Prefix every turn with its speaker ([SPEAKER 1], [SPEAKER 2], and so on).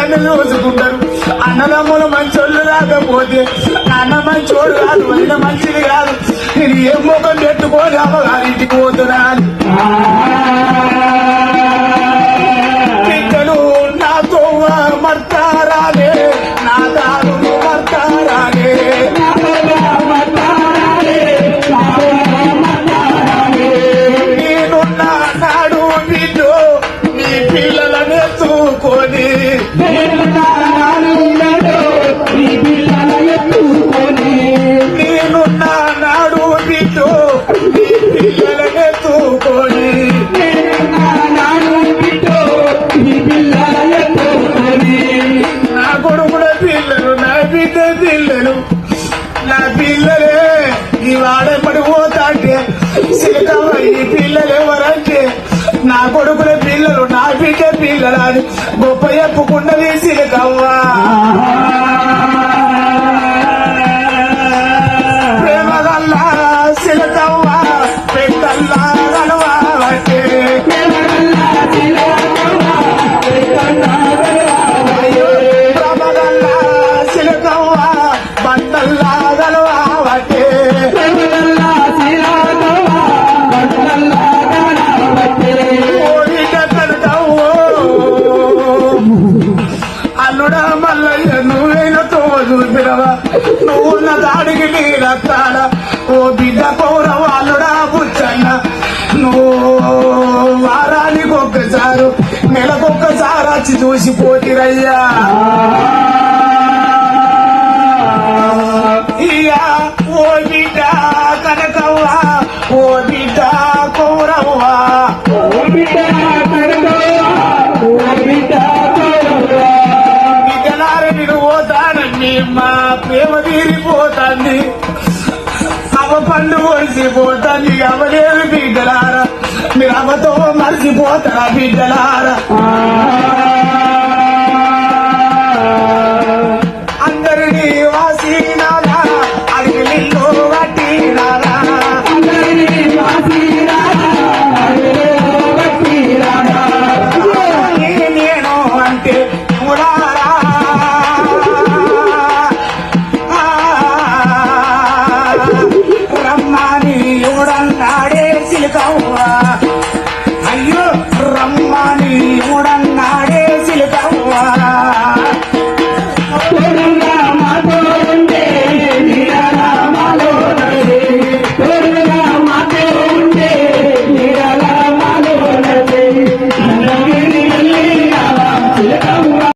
[SPEAKER 1] పిల్లగాన్ని చూసుకుంటారు అన్నదమ్ములు మంచోళ్ళు రాకపోతే అన్న మంచోడు కాదు అయిన మంచిది కాదు. నేను ఏం ముఖం పెట్టుకోని అమ్మగారింటికి పోతున్నా అని. నాతో మర్తారాలే నా దారు మర్తారాలే. నేనున్న నాడు బిడ్డు నీ పిల్లలను ఎత్తుకొని పిల్లలే ఈ వాడెప్పటి పోతా అంటే సీతమ్మ ఈ పిల్లలు ఎవరంటే అల్లుడా మల్లయ్య నువ్వైనా తోడు చూపినవా నువ్వు ఉన్న దాడికి నీ ఓ బిడ్డ పౌరవ అల్లుడా బుచ్చన్న నువ్వు వారానికి ఒక్కసారు నెలకొక్కసారి వచ్చి చూసిపోతిరయ్యా ఇయ్యా పోతానండి ప్రేమ తీరిపోతుంది. అవ పండు ఒడిసిపోతుంది అవలేదు బిడ్డలారా? మీరు అవతో మర్చిపోతారా బిడ్డలారా? ఎవడన్నాడే సిలికవ్వా అయ్యో రమ్మని ఎవడ